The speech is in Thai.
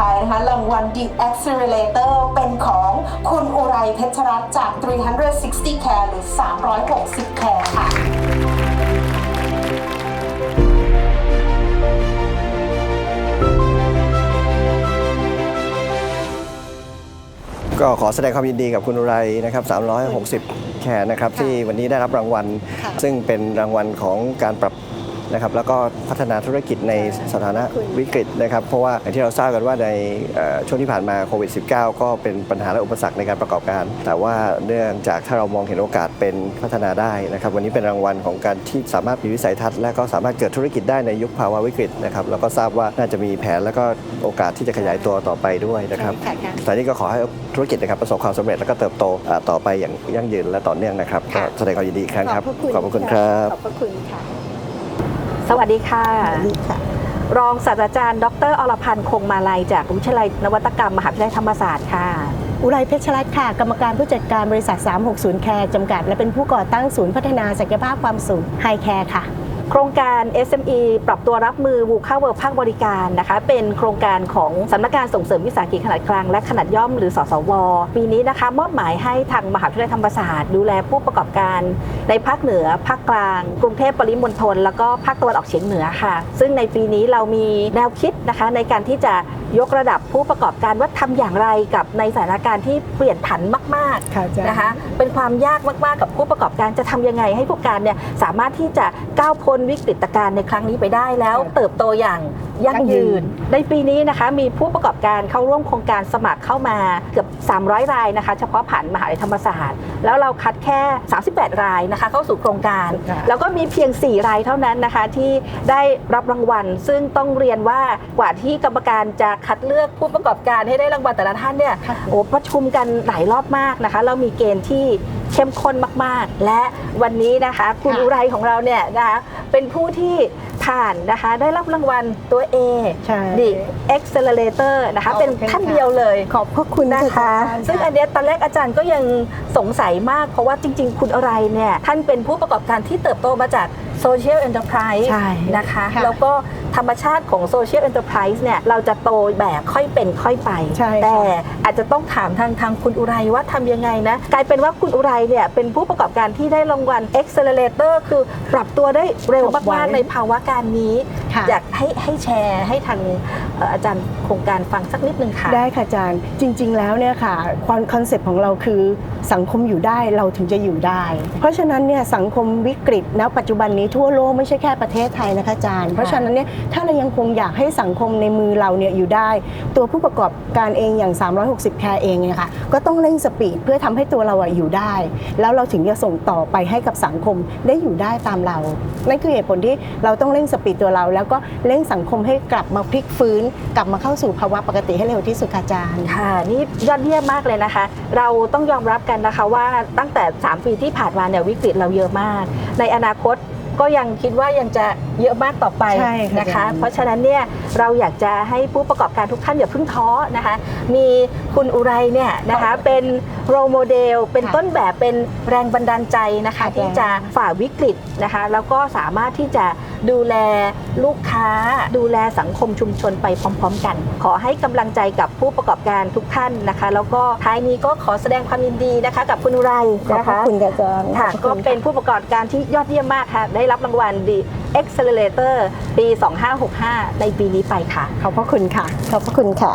ท้ายนะคะรางวัล The Accelerator เป็นของคุณอุไรเพชรรัตน์จาก 360 Care หรือ 360 Care ค่ะก็ขอแสดงความยินดีกับคุณอุไรนะครับ 360 แขนนะครับที่วันนี้ได้รับรางวัลค่ะซึ่งเป็นรางวัลของการปรับ นะครับแล้วก็พัฒนาธุรกิจในสถานะวิกฤตนะครับเพราะว่าอย่างที่เราทราบกันว่าในเอ่อช่วงที่ผ่านมาโควิด -19 ก็เป็นปัญหาและอุปสรรคในการประกอบการ แต่ว่าเนื่องจากถ้าเรามองเห็นโอกาสเป็นพัฒนาได้นะครับวันนี้เป็นรางวัลของการที่สามารถมีวิสัยทัศน์และก็สามารถเกิดธุรกิจได้ในยุคภาวะวิกฤตนะครับแล้วก็ทราบว่าน่าจะมีแผนและก็โอกาสที่จะขยายตัวต่อไปด้วยนะครับใช่ค่ะตอนนี้ก็ขอให้ธุรกิจนะครับประสบความสำเร็จและก็เติบโตอ่าต่อไปอย่างยั่งยืนและต่อเนื่องนะครับก็ค่ะแสดงความยินดีอีกครั้งครับขอบพระคุณขอบพระคุณครับขอบพระคุณค่ะ สวัสดีค่ะดีค่ะ รองศาสตราจารย์ ดรอรพันธ์คงมาลัยจากวิทยาลัยนวัตกรรมมหาวิทยาลัยธรรมศาสตร์ค่ะ อุไรเพชรรัตน์ค่ะ กรรมการผู้จัดการบริษัท 360 แคร์จำกัด และเป็นผู้ก่อตั้งศูนย์พัฒนาศักยภาพความสูงไฮแคร์ค่ะ โครงการ SME ปรับตัวรับมือวูค้าเวิร์ภาคบริการนะคะ เป็นโครงการของสำนักงานส่งเสริมวิสาหกิจขนาดกลางและขนาดย่อมหรือสสว ปีนี้นะคะมอบหมายให้ทางมหาวิทยาลัยธรรมศาสตร์ดูแลผู้ประกอบการในภาคเหนือ ภาคกลาง กรุงเทพปริมณฑลแล้วก็ภาคตะวันออกเฉียงเหนือค่ะ ซึ่งในปีนี้เรามีแนวคิดนะคะในการที่จะ ยกระดับผู้ประกอบการว่าทำอย่างไรกับในสถานการณ์ที่เปลี่ยนผันมากค่ะอาจารย์ๆนะคะเป็นความยากมาก ๆ กับผู้ประกอบการจะทำยังไงให้ผู้ประกอบการเนี่ยสามารถที่จะก้าวพ้นวิกฤตการณ์ในครั้งนี้ไปได้แล้วเติบโตอย่างยั่งยืนในปีนี้นะคะมีผู้ประกอบการเข้าร่วมโครงการสมัครเข้ามาเกือบ 300 รายนะคะ เฉพาะผ่านมหาวิทยาลัยธรรมศาสตร์ แล้วเราคัดแค่ 38 รายนะคะ เข้าสู่โครงการ ค่ะ แล้วก็มีเพียง 4 รายเท่านั้นนะคะที่ได้รับรางวัล ซึ่งต้องเรียนว่ากว่าที่กรรมการจะคัดเลือกผู้ประกอบการให้ได้รางวัลแต่ละท่านเนี่ยค่ะโอ้ประชุมกันหลายรอบมากนะคะ เรามีเกณฑ์ที่เข้มข้นมากๆ และวันนี้นะคะคุณค่ะอุไรของเราเนี่ยนะคะเป็นผู้ที่ผ่านนะคะได้รับรางวัลตัว A ใช่ดิ Accelerator นะคะขอบคุณเป็นท่านเดียวเลยขอบพระคุณนะคะอาจารย์ซึ่งอันเนี้ยตอนแรกอาจารย์ก็ยังสงสัยมาก เพราะว่าจริง ๆ คุณอะไรเนี่ยท่านเป็นผู้ประกอบการที่เติบโตมาจาก Social Enterprise ใช่นะคะ ค่ะแล้วก็ธรรมชาติของ Social Enterprise เนี่ยเราจะโตแบบค่อยเป็นค่อยไป ใช่ค่ะ แต่อาจจะต้องถามทางทางคุณอุไรว่าทำยังไงนะ กลายเป็นว่าคุณอุไรเนี่ยเป็นผู้ประกอบการที่ได้รางวัล Accelerator คือปรับตัวได้เร็วมากๆในภาวะการนี้ค่ะ อยากให้ให้แชร์ให้ทางเอ่ออาจารย์โครงการฟังสักนิดนึงค่ะ ได้ค่ะอาจารย์จริง ๆ แล้วเนี่ยค่ะความคอนเซปต์ของเราคือสังคมอยู่ได้เราถึงจะอยู่ได้ เพราะฉะนั้นเนี่ยสังคมวิกฤตณปัจจุบันนี้ทั่วโลกไม่ใช่แค่ประเทศไทยนะคะอาจารย์ เพราะฉะนั้นเนี่ยถ้าเรายังคงอยากให้สังคมในมือเราเนี่ยอยู่ได้ ตัวผู้ประกอบการเองอย่าง 360 แคร์เองเนี่ยค่ะก็ต้องเร่งสปีดเพื่อทำให้ตัวเราอะอยู่ได้ แล้วเราถึงจะส่งต่อไปให้กับสังคมได้อยู่ได้ตามเรานั่นคือเหตุผลที่เราต้องเร่งสปีดตัวเราแล้วก็เร่งสังคมให้กลับมาพลิกฟื้น กลับมาเข้าสู่ภาวะปกติให้เร็วที่สุดค่ะอาจารย์ค่ะ นี่ยอดเยี่ยมมากเลยนะคะ เราต้องยอมรับกันนะคะว่าตั้งแต่ 3 ปีที่ผ่านมาเนี่ยวิกฤตเราเยอะมาก ในอนาคตก็ยังคิดว่ายังจะเยอะมากต่อไปใช่ค่ะนะคะอาจารย์เพราะฉะนั้นเนี่ยเราอยากจะให้ผู้ประกอบการทุกท่านอย่าเพิ่งท้อนะคะ มีคุณอุไรเนี่ยนะคะเป็นโรโมเดล เป็นต้นแบบเป็นแรงบันดาลใจนะคะ ที่จะฝ่าวิกฤตนะคะ แล้วก็สามารถที่จะ ดูแลลูกค้า ดูแลสังคมชุมชนไปพร้อม ๆ กัน ขอให้กำลังใจกับผู้ประกอบการทุกท่านนะคะ แล้วก็ท้ายนี้ก็ขอแสดงความยินดีนะคะ กับคุณอุไรขอบนะพระคะคุณค่ะอาจารย์ค่ะขอบก็คุณเป็นผู้ประกอบการที่ยอดเยี่ยมมากค่ะ ได้รับรางวัล The Accelerator ปี 2565 ในปีนี้ไปค่ะ ขอบพระคุณค่ะ ขอบพระคุณค่ะ